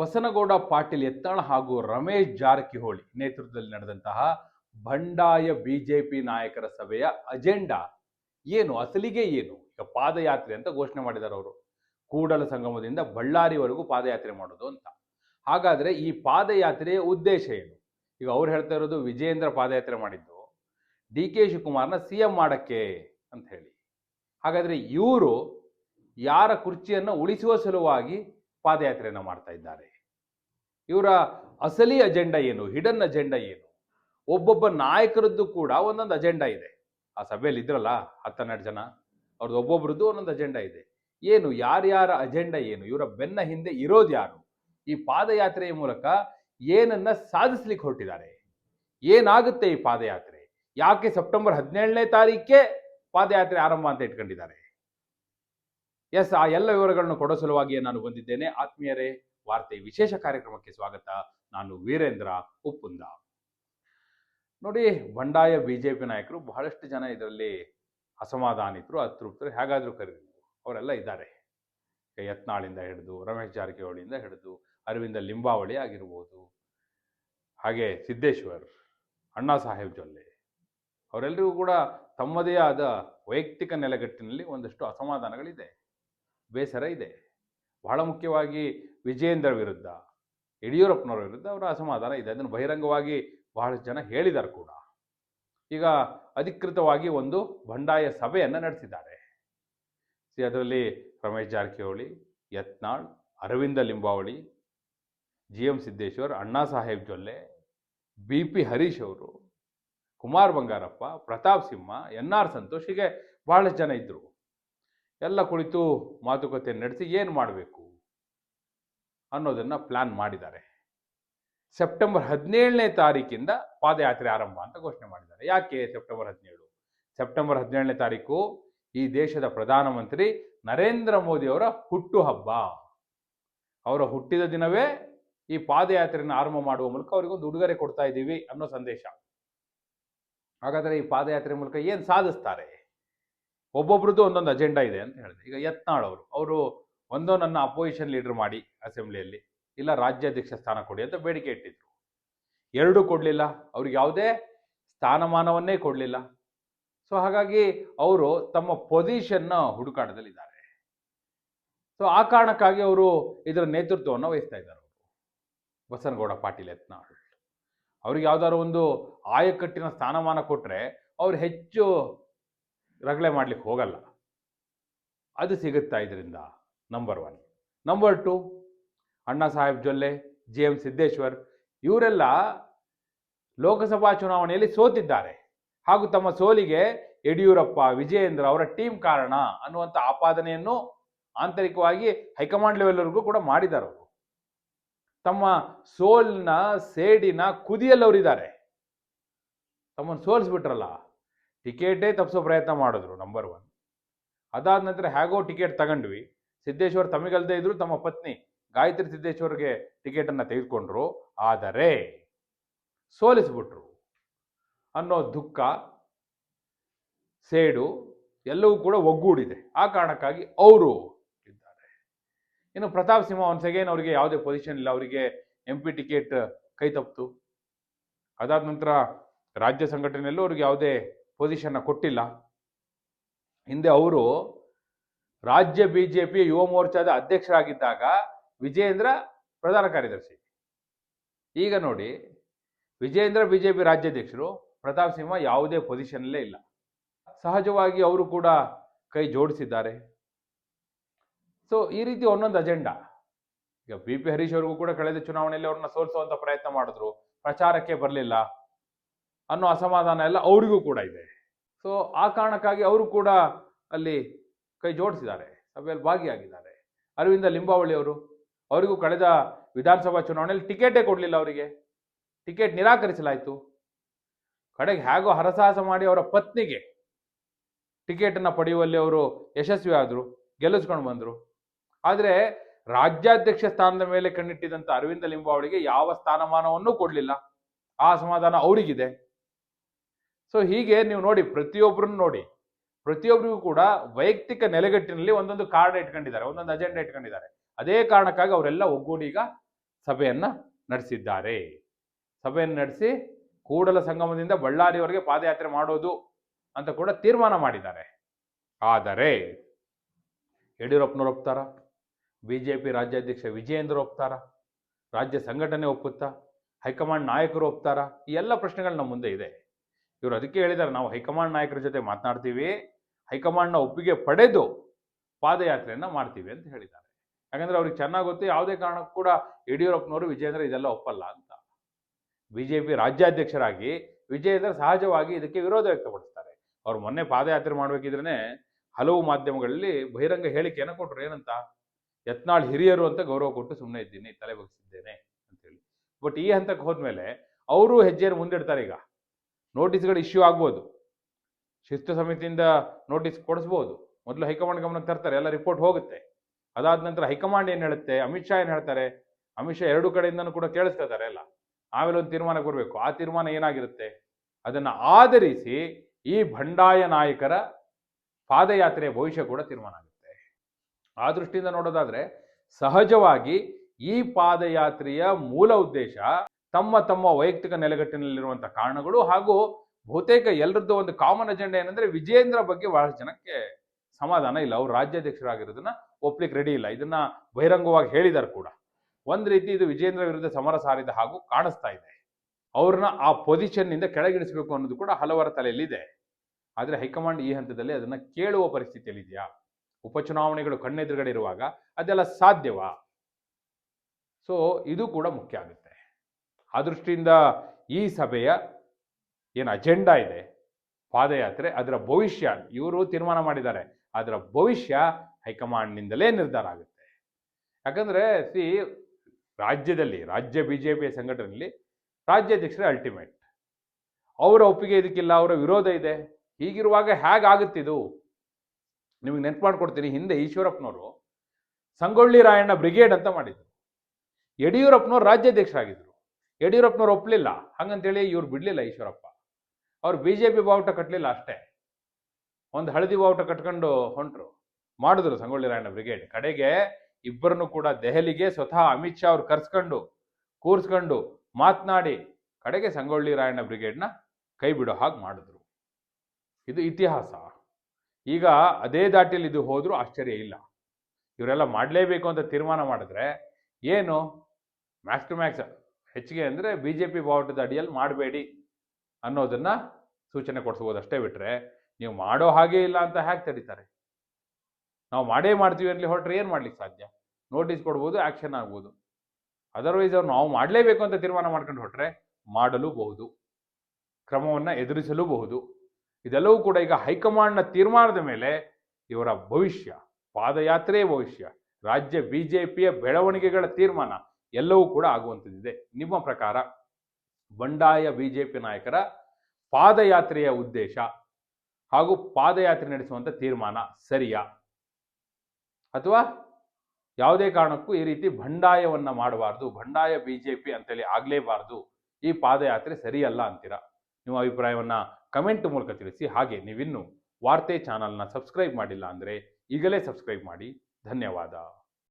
ಬಸನಗೌಡ ಪಾಟೀಲ್ ಎತ್ತಾಳ ಹಾಗೂ ರಮೇಶ್ ಜಾರಕಿಹೊಳಿ ನೇತೃತ್ವದಲ್ಲಿ ನಡೆದಂತಹ ಬಂಡಾಯ ಬಿಜೆಪಿ ನಾಯಕರ ಸಭೆಯ ಅಜೆಂಡಾ ಏನು, ಅಸಲಿಗೆ ಏನು? ಈಗ ಪಾದಯಾತ್ರೆ ಅಂತ ಘೋಷಣೆ ಮಾಡಿದ್ದಾರೆ ಅವರು. ಕೂಡಲ ಸಂಗಮದಿಂದ ಬಳ್ಳಾರಿವರೆಗೂ ಪಾದಯಾತ್ರೆ ಮಾಡೋದು ಅಂತ. ಹಾಗಾದ್ರೆ ಈ ಪಾದಯಾತ್ರೆಯ ಉದ್ದೇಶ ಏನು? ಈಗ ಅವ್ರು ಹೇಳ್ತಾ ಇರೋದು ವಿಜಯೇಂದ್ರ ಪಾದಯಾತ್ರೆ ಮಾಡಿದ್ದು, ಡಿ ಕೆ ಶಿವಕುಮಾರ್ನ ಸಿ ಎಂ ಮಾಡಕ್ಕೆ ಅಂತ ಹೇಳಿ. ಹಾಗಾದ್ರೆ ಇವರು ಯಾರ ಕುರ್ಚಿಯನ್ನು ಉಳಿಸುವ ಸಲುವಾಗಿ ಪಾದಯಾತ್ರೆಯನ್ನು ಮಾಡ್ತಾ ಇದ್ದಾರೆ? ಇವರ ಅಸಲಿ ಅಜೆಂಡಾ ಏನು? ಹಿಡನ್ ಅಜೆಂಡಾ ಏನು? ಒಬ್ಬೊಬ್ಬ ನಾಯಕರದ್ದು ಕೂಡ ಒಂದೊಂದು ಅಜೆಂಡಾ ಇದೆ. ಆ ಸಭೆಯಲ್ಲಿ ಇದ್ರಲ್ಲ ಹತ್ತನ್ನೆರಡು ಜನ, ಅವ್ರದ್ದು ಒಬ್ಬೊಬ್ರದ್ದು ಒಂದೊಂದು ಅಜೆಂಡಾ ಇದೆ. ಏನು, ಯಾರ್ಯಾರ ಅಜೆಂಡಾ ಏನು? ಇವರ ಬೆನ್ನ ಹಿಂದೆ ಇರೋದು ಯಾರು? ಈ ಪಾದಯಾತ್ರೆಯ ಮೂಲಕ ಏನನ್ನ ಸಾಧಿಸ್ಲಿಕ್ಕೆ ಹೊರಟಿದ್ದಾರೆ? ಏನಾಗುತ್ತೆ ಈ ಪಾದಯಾತ್ರೆ? ಯಾಕೆ ಸೆಪ್ಟೆಂಬರ್ ಹದಿನೇಳನೇ ತಾರೀಕೆ ಪಾದಯಾತ್ರೆ ಆರಂಭ ಅಂತ ಇಟ್ಕೊಂಡಿದ್ದಾರೆ? ಎಸ್, ಆ ಎಲ್ಲ ವಿವರಗಳನ್ನು ಕೊಡೋ ಸಲುವಾಗಿ ನಾನು ಬಂದಿದ್ದೇನೆ. ಆತ್ಮೀಯರೇ ವಾರ್ತೆ ವಿಶೇಷ ಕಾರ್ಯಕ್ರಮಕ್ಕೆ ಸ್ವಾಗತ. ನಾನು ವೀರೇಂದ್ರ ಉಪ್ಪುಂದ. ನೋಡಿ, ಬಂಡಾಯ ಬಿಜೆಪಿ ನಾಯಕರು ಬಹಳಷ್ಟು ಜನ ಇದರಲ್ಲಿ ಅಸಮಾಧಾನಿತರು, ಅತೃಪ್ತರು, ಹೇಗಾದರೂ ಕರೀರಿ ಅವರೆಲ್ಲ ಇದ್ದಾರೆ. ಯತ್ನಾಳಿಂದ ಹಿಡಿದು, ರಮೇಶ್ ಜಾರಕಿಹೊಳಿಯಿಂದ ಹಿಡಿದು, ಅರವಿಂದ ಲಿಂಬಾವಳಿ ಆಗಿರ್ಬೋದು, ಹಾಗೆ ಸಿದ್ದೇಶ್ವರ್, ಅಣ್ಣಾ ಸಾಹೇಬ್ ಜೊಲ್ಲೆ. ಅವರೆಲ್ಲರಿಗೂ ಕೂಡ ತಮ್ಮದೇ ಆದ ವೈಯಕ್ತಿಕ ನೆಲೆಗಟ್ಟಿನಲ್ಲಿ ಒಂದಷ್ಟು ಅಸಮಾಧಾನಗಳಿದೆ. ಬೇಸರ ಇದೆ. ಬಹಳ ಮುಖ್ಯವಾಗಿ ವಿಜಯೇಂದ್ರ ವಿರುದ್ಧ, ಯಡಿಯೂರಪ್ಪನವರ ವಿರುದ್ಧ ಅವರ ಅಸಮಾಧಾನ ಇದೆ. ಅದನ್ನು ಬಹಿರಂಗವಾಗಿ ಬಹಳಷ್ಟು ಜನ ಹೇಳಿದ್ದಾರೆ ಕೂಡ. ಈಗ ಅಧಿಕೃತವಾಗಿ ಒಂದು ಬಂಡಾಯ ಸಭೆಯನ್ನು ನಡೆಸಿದ್ದಾರೆ. ಸಿ, ಅದರಲ್ಲಿ Ramesh Jarkiholi, Yatnal, Aravind Limbavali G M Siddeshwar, Anna Saheb Jolle, B P Harish ಅವರು, ಕುಮಾರ್ ಬಂಗಾರಪ್ಪ, ಪ್ರತಾಪ್ ಸಿಂಹ, ಎನ್ ಆರ್ ಸಂತೋಷ್ ಹೀಗೆ ಬಹಳಷ್ಟು ಜನ ಇದ್ದರು ಎಲ್ಲ ಕುಳಿತು ಮಾತುಕತೆ ನಡೆಸಿ ಏನು ಮಾಡಬೇಕು? ಅನ್ನೋದನ್ನು ಪ್ಲಾನ್ ಮಾಡಿದ್ದಾರೆ. ಸೆಪ್ಟೆಂಬರ್ ಹದಿನೇಳನೇ ತಾರೀಕಿಂದ ಪಾದಯಾತ್ರೆ ಆರಂಭ ಅಂತ ಘೋಷಣೆ ಮಾಡಿದ್ದಾರೆ. ಯಾಕೆ ಸೆಪ್ಟೆಂಬರ್ ಹದಿನೇಳು? ಸೆಪ್ಟೆಂಬರ್ ಹದಿನೇಳನೇ ತಾರೀಕು ಈ ದೇಶದ ಪ್ರಧಾನಮಂತ್ರಿ ನರೇಂದ್ರ ಮೋದಿ ಅವರ ಹುಟ್ಟುಹಬ್ಬ. ಅವರ ಹುಟ್ಟಿದ ದಿನವೇ ಈ ಪಾದಯಾತ್ರೆಯನ್ನು ಆರಂಭ ಮಾಡುವ ಮೂಲಕ ಅವರಿಗೊಂದು ಉಡುಗೊರೆ ಕೊಡ್ತಾ ಇದ್ದೀವಿ ಅನ್ನೋ ಸಂದೇಶ. ಹಾಗಾದರೆ ಈ ಪಾದಯಾತ್ರೆ ಮೂಲಕ ಏನು ಸಾಧಿಸ್ತಾರೆ? ಒಬ್ಬೊಬ್ರದ್ದು ಒಂದೊಂದು ಅಜೆಂಡಾ ಇದೆ ಅಂತ ಹೇಳಿದೆ. ಈಗ ಯತ್ನಾಳ್ ಅವರು ಅವರು ಒಂದೋ ನನ್ನ ಅಪೋಸಿಷನ್ ಲೀಡರ್ ಮಾಡಿ ಅಸೆಂಬ್ಲಿಯಲ್ಲಿ ಇಲ್ಲ ರಾಜ್ಯಾಧ್ಯಕ್ಷ ಸ್ಥಾನ ಕೊಡಿ ಅಂತ ಬೇಡಿಕೆ ಇಟ್ಟಿದ್ರು. ಎರಡೂ ಕೊಡಲಿಲ್ಲ, ಅವ್ರಿಗೆ ಯಾವುದೇ ಸ್ಥಾನಮಾನವನ್ನೇ ಕೊಡಲಿಲ್ಲ. ಸೊ ಹಾಗಾಗಿ ಅವರು ತಮ್ಮ ಪೊಸಿಷನ್ನ ಹುಡುಕಾಟದಲ್ಲಿದ್ದಾರೆ. ಸೊ ಆ ಕಾರಣಕ್ಕಾಗಿ ಅವರು ಇದರ ನೇತೃತ್ವವನ್ನು ವಹಿಸ್ತಾ ಇದ್ದಾರೆ ಅವರು. ಬಸನಗೌಡ, ಪಾಟೀಲ್, ಯತ್ನಾಳ್. ಅವ್ರಿಗೆ ಯಾವ್ದಾದ್ರು ಒಂದು ಆಯಕಟ್ಟಿನ ಸ್ಥಾನಮಾನ ಕೊಟ್ಟರೆ ಅವ್ರು ಹೆಚ್ಚು ರಗಳೆ ಮಾಡ್ಲಿಕ್ಕೆ ಹೋಗಲ್ಲ. ಅದು ಸಿಗುತ್ತಾ ಇದರಿಂದ. Number one number two Annasaheb Jolle, G M Siddeshwar, ಇವರೆಲ್ಲ ಲೋಕಸಭಾ ಚುನಾವಣೆಯಲ್ಲಿ ಸೋತಿದ್ದಾರೆ. ಹಾಗೂ ತಮ್ಮ ಸೋಲಿಗೆ ಯಡಿಯೂರಪ್ಪ, ವಿಜಯೇಂದ್ರ ಅವರ ಟೀಮ್ ಕಾರಣ ಅನ್ನುವಂಥ ಆಪಾದನೆಯನ್ನು ಆಂತರಿಕವಾಗಿ ಹೈಕಮಾಂಡ್ ಲೆವೆಲ್ವರೆಗೂ ಕೂಡ ಮಾಡಿದ್ದಾರೆ ಅವರು. ತಮ್ಮ ಸೋಲ್ನ, ಸೇಡಿನ ಕುದಿಯಲ್ಲಿ ಅವರಿದ್ದಾರೆ. ತಮ್ಮನ್ನು ಸೋಲಿಸ್ಬಿಟ್ರಲ್ಲ. ಟಿಕೆಟೇ ತಪ್ಪಿಸೋ ಪ್ರಯತ್ನ ಮಾಡಿದ್ರು ನಂಬರ್ ಒನ್ ಅದಾದ ನಂತರ ಹೇಗೋ ಟಿಕೆಟ್ ತಗೊಂಡ್ವಿ. ಸಿದ್ದೇಶ್ವರ್ ತಮಗಲ್ದೇ ಇದ್ರು ತಮ್ಮ ಪತ್ನಿ ಗಾಯತ್ರಿ ಸಿದ್ದೇಶ್ವರ್ಗೆ ಟಿಕೆಟನ್ನು ತೆಗೆದುಕೊಂಡ್ರು. ಆದರೆ ಸೋಲಿಸ್ಬಿಟ್ರು ಅನ್ನೋ ದುಃಖ, ಸೇಡು ಎಲ್ಲವೂ ಕೂಡ ಒಗ್ಗೂಡಿದೆ. ಆ ಕಾರಣಕ್ಕಾಗಿ ಅವರು ಇದ್ದಾರೆ. ಇನ್ನು ಪ್ರತಾಪ್ ಸಿಂಹ ಒನ್ಸ್ ಅಗೇನ್ ಅವರಿಗೆ ಯಾವುದೇ ಪೊಸಿಷನ್ ಇಲ್ಲ. ಅವರಿಗೆ ಎಂ ಪಿ ಟಿಕೆಟ್ ಕೈ ತಪ್ಪಿತು. ಅದಾದ ನಂತರ ರಾಜ್ಯ ಸಂಘಟನೆಯಲ್ಲೂ ಅವ್ರಿಗೆ ಯಾವುದೇ ಪೊಸಿಷನ್ನ ಕೊಟ್ಟಿಲ್ಲ. ಹಿಂದೆ ಅವರು ರಾಜ್ಯ ಬಿಜೆಪಿ ಯುವ ಮೋರ್ಚಾದ ಅಧ್ಯಕ್ಷರಾಗಿದ್ದಾಗ ವಿಜಯೇಂದ್ರ ಪ್ರಧಾನ ಕಾರ್ಯದರ್ಶಿ. ಈಗ ನೋಡಿ, ವಿಜಯೇಂದ್ರ ಬಿಜೆಪಿ ರಾಜ್ಯಾಧ್ಯಕ್ಷರು, ಪ್ರತಾಪ್ ಸಿಂಹ ಯಾವುದೇ ಪೊಸಿಷನ್ನಲ್ಲೇ ಇಲ್ಲ. ಸಹಜವಾಗಿ ಅವರು ಕೂಡ ಕೈ ಜೋಡಿಸಿದ್ದಾರೆ. ಸೊ ಈ ರೀತಿ ಒಂದೊಂದು ಅಜೆಂಡಾ ಈಗ ಬಿ ಪಿ ಹರೀಶ್ ಅವ್ರಿಗೂ ಕೂಡ ಕಳೆದ ಚುನಾವಣೆಯಲ್ಲಿ ಅವ್ರನ್ನ ಸೋಲಿಸುವಂತ ಪ್ರಯತ್ನ ಮಾಡಿದ್ರು. ಪ್ರಚಾರಕ್ಕೆ ಬರಲಿಲ್ಲ. ಅನ್ನೋ ಅಸಮಾಧಾನ ಎಲ್ಲ ಅವರಿಗೂ ಕೂಡ ಇದೆ. ಸೊ ಆ ಕಾರಣಕ್ಕಾಗಿ ಅವರು ಕೂಡ ಅಲ್ಲಿ ಕೈ ಜೋಡಿಸಿದ್ದಾರೆ, ಸಭೆಯಲ್ಲಿ ಭಾಗಿಯಾಗಿದ್ದಾರೆ. ಅರವಿಂದ ಲಿಂಬಾವಳಿ ಅವರು, ಅವರಿಗೂ ಕಳೆದ ವಿಧಾನಸಭಾ ಚುನಾವಣೆಯಲ್ಲಿ ಟಿಕೆಟೇ ಕೊಡಲಿಲ್ಲ ಅವರಿಗೆ. ಟಿಕೆಟ್ ನಿರಾಕರಿಸಲಾಯಿತು. ಕಡೆಗೆ ಹೇಗೋ ಹರಸಾಹಸ ಮಾಡಿ ಅವರ ಪತ್ನಿಗೆ ಟಿಕೆಟನ್ನು ಪಡೆಯುವಲ್ಲಿ ಅವರು ಯಶಸ್ವಿ ಆದರು, ಗೆಲ್ಲಿಸ್ಕೊಂಡು ಬಂದರು. ಆದರೆ ರಾಜ್ಯಾಧ್ಯಕ್ಷ ಸ್ಥಾನದ ಮೇಲೆ ಕಣ್ಣಿಟ್ಟಿದ್ದಂಥ ಅರವಿಂದ ಲಿಂಬಾವಳಿಗೆ ಯಾವ ಸ್ಥಾನಮಾನವನ್ನೂ ಕೊಡಲಿಲ್ಲ. ಆ ಸಮಾಧಾನ ಅವರಿಗಿದೆ. ಸೊ ಹೀಗೆ ನೀವು ನೋಡಿ, ಪ್ರತಿಯೊಬ್ಬರನ್ನು ನೋಡಿ ಪ್ರತಿಯೊಬ್ಬರಿಗೂ ಕೂಡ ವೈಯಕ್ತಿಕ ನೆಲೆಗಟ್ಟಿನಲ್ಲಿ ಒಂದೊಂದು ಕಾರ್ಡ್ ಇಟ್ಕೊಂಡಿದ್ದಾರೆ, ಒಂದೊಂದು ಅಜೆಂಡಾ ಇಟ್ಕೊಂಡಿದ್ದಾರೆ. ಅದೇ ಕಾರಣಕ್ಕಾಗಿ ಅವರೆಲ್ಲ ಒಗ್ಗೂಡಿ ಈಗ ಸಭೆಯನ್ನ ನಡೆಸಿದ್ದಾರೆ. ಸಭೆಯನ್ನು ನಡೆಸಿ ಕೂಡಲ ಸಂಗಮದಿಂದ ಬಳ್ಳಾರಿವರೆಗೆ ಪಾದಯಾತ್ರೆ ಮಾಡೋದು ಅಂತ ಕೂಡ ತೀರ್ಮಾನ ಮಾಡಿದ್ದಾರೆ. ಆದರೆ ಯಡಿಯೂರಪ್ಪನವ್ರು ಒಪ್ತಾರ? ಬಿ ಜೆ ಪಿ ರಾಜ್ಯಾಧ್ಯಕ್ಷ ವಿಜಯೇಂದ್ರ ಒಪ್ತಾರ? ರಾಜ್ಯ ಸಂಘಟನೆ ಒಪ್ಪುತ್ತಾ? ಹೈಕಮಾಂಡ್ ನಾಯಕರು ಒಪ್ತಾರ? ಈ ಎಲ್ಲ ಪ್ರಶ್ನೆಗಳು ನಮ್ಮ ಮುಂದೆ ಇದೆ. ಇವರು ಅದಕ್ಕೆ ಹೇಳಿದ್ದಾರೆ, ನಾವು ಹೈಕಮಾಂಡ್ ನಾಯಕರ ಜೊತೆ ಮಾತನಾಡ್ತೀವಿ, ಹೈಕಮಾಂಡ್ನ ಒಪ್ಪಿಗೆ ಪಡೆದು ಪಾದಯಾತ್ರೆಯನ್ನು ಮಾಡ್ತೀವಿ ಅಂತ ಹೇಳಿದ್ದಾರೆ. ಯಾಕಂದ್ರೆ ಅವ್ರಿಗೆ ಚೆನ್ನಾಗಿ ಗೊತ್ತು, ಯಾವುದೇ ಕಾರಣಕ್ಕೂ ಕೂಡ ಯಡಿಯೂರಪ್ಪನವರು, ವಿಜಯೇಂದ್ರ ಇದೆಲ್ಲ ಒಪ್ಪಲ್ಲ ಅಂತ. ಬಿಜೆಪಿ ರಾಜ್ಯಾಧ್ಯಕ್ಷರಾಗಿ ವಿಜಯೇಂದ್ರ ಸಹಜವಾಗಿ ಇದಕ್ಕೆ ವಿರೋಧ ವ್ಯಕ್ತಪಡಿಸ್ತಾರೆ. ಅವ್ರು ಮೊನ್ನೆ ಪಾದಯಾತ್ರೆ ಮಾಡಬೇಕಿದ್ರೆ ಹಲವು ಮಾಧ್ಯಮಗಳಲ್ಲಿ ಬಹಿರಂಗ ಹೇಳಿಕೆಯನ್ನು ಕೊಟ್ಟರು ಏನಂತ? ಯತ್ನಾಳ್ ಹಿರಿಯರು ಅಂತ ಗೌರವ ಕೊಟ್ಟು ಸುಮ್ಮನೆ ಇದ್ದೀನಿ, ತಲೆ ಬಗ್ಸಿದ್ದೇನೆ ಅಂತೇಳಿ ಬಟ್ ಈ ಹಂತಕ್ಕೆ ಹೋದ್ಮೇಲೆ, ಅವರು ಹೆಜ್ಜೆಯನ್ನು ಮುಂದಿಡ್ತಾರೆ ಈಗ. ನೋಟಿಸ್ಗಳು ಇಶ್ಯೂ ಆಗ್ಬೋದು. ಶಿಸ್ತು ಸಮಿತಿಯಿಂದ ನೋಟಿಸ್ ಕೊಡಿಸ್ಬೋದು. ಮೊದಲು ಹೈಕಮಾಂಡ್ ಗಮನಕ್ಕೆ ತರ್ತಾರೆ, ಎಲ್ಲ ರಿಪೋರ್ಟ್ ಹೋಗುತ್ತೆ. ಅದಾದ ನಂತರ ಹೈಕಮಾಂಡ್ ಏನು ಹೇಳುತ್ತೆ, ಅಮಿತ್ ಶಾ ಏನು ಹೇಳ್ತಾರೆ, ಅಮಿತ್ ಶಾ ಎರಡು ಕಡೆಯಿಂದನೂ ಕೂಡ ಕೇಳಿಸ್ಕೊತಾರೆ ಎಲ್ಲ. ಆಮೇಲೆ ಒಂದು ತೀರ್ಮಾನ ಕೊಡಬೇಕು. ಆ ತೀರ್ಮಾನ ಏನಾಗಿರುತ್ತೆ? ಅದನ್ನು ಆಧರಿಸಿ ಈ ಬಂಡಾಯ ನಾಯಕರ ಪಾದಯಾತ್ರೆಯ ಭವಿಷ್ಯ ಕೂಡ ತೀರ್ಮಾನ ಆಗುತ್ತೆ. ಆ ದೃಷ್ಟಿಯಿಂದ ನೋಡೋದಾದ್ರೆ, ಸಹಜವಾಗಿ ಈ ಪಾದಯಾತ್ರೆಯ ಮೂಲ ಉದ್ದೇಶ ತಮ್ಮ ತಮ್ಮ ವೈಯಕ್ತಿಕ ನೆಲೆಗಟ್ಟಿನಲ್ಲಿರುವಂತಹ ಕಾರಣಗಳು ಹಾಗೂ ಬಹುತೇಕ ಎಲ್ಲರದ್ದು ಒಂದು ಕಾಮನ್ ಅಜೆಂಡಾ ಏನಂದ್ರೆ ವಿಜೇಂದ್ರ ಬಗ್ಗೆ ಬಹಳಷ್ಟು ಜನಕ್ಕೆ ಸಮಾಧಾನ ಇಲ್ಲ. ಅವ್ರು ರಾಜ್ಯಾಧ್ಯಕ್ಷರಾಗಿರೋದನ್ನ ಒಪ್ಲಿಕ್ಕೆ ರೆಡಿ ಇಲ್ಲ. ಇದನ್ನ ಬಹಿರಂಗವಾಗಿ ಹೇಳಿದ್ದಾರೆ ಕೂಡ. ಒಂದ್ ರೀತಿ ಇದು ವಿಜೇಂದ್ರ ವಿರುದ್ಧ ಸಮರ ಸಾರಿದ ಹಾಗೂ ಕಾಣಿಸ್ತಾ ಇದೆ. ಅವ್ರನ್ನ ಆ ಪೊಸಿಷನ್ನಿಂದ ಕೆಳಗಿಳಿಸಬೇಕು ಅನ್ನೋದು ಕೂಡ ಹಲವರ ತಲೆಯಲ್ಲಿದೆ. ಆದ್ರೆ ಹೈಕಮಾಂಡ್ ಈ ಹಂತದಲ್ಲಿ ಅದನ್ನ ಕೇಳುವ ಪರಿಸ್ಥಿತಿಯಲ್ಲಿ ಇದೆಯಾ ಉಪಚುನಾವಣೆಗಳು ಕಣ್ಣೆದುರುಗಡೆ ಇರುವಾಗ ಅದೆಲ್ಲ ಸಾಧ್ಯವಾ? ಸೊ ಇದು ಕೂಡ ಮುಖ್ಯ ಆಗುತ್ತೆ. ಆ ದೃಷ್ಟಿಯಿಂದ ಈ ಸಭೆಯ ಏನು ಅಜೆಂಡಾ ಇದೆ, ಪಾದಯಾತ್ರೆ, ಅದರ ಭವಿಷ್ಯ, ಇವರು ತೀರ್ಮಾನ ಮಾಡಿದ್ದಾರೆ. ಅದರ ಭವಿಷ್ಯ ಹೈಕಮಾಂಡ್ನಿಂದಲೇ ನಿರ್ಧಾರ ಆಗುತ್ತೆ. ಯಾಕಂದ್ರೆ ಸಿ ರಾಜ್ಯದಲ್ಲಿ, ರಾಜ್ಯ ಬಿಜೆಪಿಯ ಸಂಘಟನೆಯಲ್ಲಿ ರಾಜ್ಯಾಧ್ಯಕ್ಷರೇ ಅಲ್ಟಿಮೇಟ್ ಅವರ ಒಪ್ಪಿಗೆ ಇದಕ್ಕಿಲ್ಲ, ಅವರ ವಿರೋಧ ಇದೆ. ಹೀಗಿರುವಾಗ ಹೇಗಾಗುತ್ತಿದು ನಿಮಗೆ ನೆನ್ಪು ಮಾಡ್ಕೊಡ್ತೀನಿ. ಹಿಂದೆ ಈಶ್ವರಪ್ಪನವರು ಸಂಗೊಳ್ಳಿ ರಾಯಣ್ಣ ಬ್ರಿಗೇಡ್ ಅಂತ ಮಾಡಿದ್ರು. ಯಡಿಯೂರಪ್ಪನವ್ರು ರಾಜ್ಯಾಧ್ಯಕ್ಷರಾಗಿದ್ರು. ಯಡಿಯೂರಪ್ಪನವ್ರು ಒಪ್ಪಲಿಲ್ಲ ಹಂಗಂತೇಳಿ ಇವ್ರು ಬಿಡ್ಲಿಲ್ಲ ಈಶ್ವರಪ್ಪ. ಅವ್ರು ಬಿ ಜೆ ಪಿ ಬಾವುಟ ಕಟ್ಟಲಿಲ್ಲ ಅಷ್ಟೇ. ಒಂದು ಹಳದಿ ಬಾವುಟ ಕಟ್ಕೊಂಡು ಹೊಂಟ್ರು. ಮಾಡಿದ್ರು ಸಂಗೊಳ್ಳಿ ರಾಯಣ್ಣ ಬ್ರಿಗೇಡ್. ಕಡೆಗೆ ಇಬ್ಬರನ್ನು ಕೂಡ ದೆಹಲಿಗೆ ಸ್ವತಃ ಅಮಿತ್ ಶಾ ಅವ್ರು ಕರ್ಸ್ಕೊಂಡು, ಕೂರಿಸ್ಕೊಂಡು ಮಾತನಾಡಿ ಕಡೆಗೆ ಸಂಗೊಳ್ಳಿ ರಾಯಣ್ಣ ಬ್ರಿಗೇಡ್ನ ಕೈ ಬಿಡೋ ಹಾಗೆ ಮಾಡಿದ್ರು. ಇದು ಇತಿಹಾಸ. ಈಗ ಅದೇ ದಾಟಿಯಲ್ಲಿ ಇದು ಹೋದರೂ ಆಶ್ಚರ್ಯ ಇಲ್ಲ. ಇವರೆಲ್ಲ ಮಾಡಲೇಬೇಕು ಅಂತ ತೀರ್ಮಾನ ಮಾಡಿದ್ರೆ ಏನು? Max to max. ಹೆಚ್ಚಿಗೆ ಅಂದರೆ ಬಿ ಜೆ ಪಿ ಬಾವುಟದ ಅಡಿಯಲ್ಲಿ ಮಾಡಬೇಡಿ ಅನ್ನೋದನ್ನು ಸೂಚನೆ ಕೊಡಿಸ್ಬೋದು ಅಷ್ಟೇ ಬಿಟ್ಟರೆ ನೀವು ಮಾಡೋ ಹಾಗೆ ಇಲ್ಲ ಅಂತ ಹೇಗೆ ತಡೀತಾರೆ. ನಾವು ಮಾಡೇ ಮಾಡ್ತೀವಿ ಅಲ್ಲಿ ಹೊರಟ್ರೆ ಏನು ಮಾಡ್ಲಿಕ್ಕೆ ಸಾಧ್ಯ? ನೋಟಿಸ್ ಕೊಡ್ಬೋದು ಆ್ಯಕ್ಷನ್ ಆಗ್ಬೋದು. ಅದರ್ವೈಸ್ ಅವ್ರು ನಾವು ಮಾಡಲೇಬೇಕು ಅಂತ ತೀರ್ಮಾನ ಮಾಡ್ಕೊಂಡು ಹೊರಟ್ರೆ ಮಾಡಲೂಬಹುದು. ಕ್ರಮವನ್ನು ಎದುರಿಸಲೂಬಹುದು. ಇದೆಲ್ಲವೂ ಕೂಡ ಈಗ ಹೈಕಮಾಂಡ್ನ ತೀರ್ಮಾನದ ಮೇಲೆ ಇವರ ಭವಿಷ್ಯ, ಪಾದಯಾತ್ರೆಯ ಭವಿಷ್ಯ, ರಾಜ್ಯ ಬಿ ಜೆ ಪಿಯ ಬೆಳವಣಿಗೆಗಳ ತೀರ್ಮಾನ ಎಲ್ಲವೂ ಕೂಡ ಆಗುವಂಥದ್ದಿದೆ. ನಿಮ್ಮ ಪ್ರಕಾರ ಬಂಡಾಯ ಬಿಜೆಪಿ ನಾಯಕರ ಪಾದಯಾತ್ರೆಯ ಉದ್ದೇಶ ಹಾಗೂ ಪಾದಯಾತ್ರೆ ನಡೆಸುವಂಥ ತೀರ್ಮಾನ ಸರಿಯಾ? ಅಥವಾ ಯಾವುದೇ ಕಾರಣಕ್ಕೂ ಈ ರೀತಿ ಬಂಡಾಯವನ್ನು ಮಾಡಬಾರ್ದು, ಬಂಡಾಯ ಬಿಜೆಪಿ ಅಂತೇಳಿ ಆಗಲೇಬಾರ್ದು, ಈ ಪಾದಯಾತ್ರೆ ಸರಿಯಲ್ಲ ಅಂತೀರಾ? ನಿಮ್ಮ ಅಭಿಪ್ರಾಯವನ್ನ ಕಮೆಂಟ್ ಮೂಲಕ ತಿಳಿಸಿ. ಹಾಗೆ ನೀವಿನ್ನು ವಾರ್ತೆ ಚಾನಲ್ನ ಸಬ್ಸ್ಕ್ರೈಬ್ ಮಾಡಿಲ್ಲ ಅಂದರೆ ಈಗಲೇ ಸಬ್ಸ್ಕ್ರೈಬ್ ಮಾಡಿ. ಧನ್ಯವಾದ.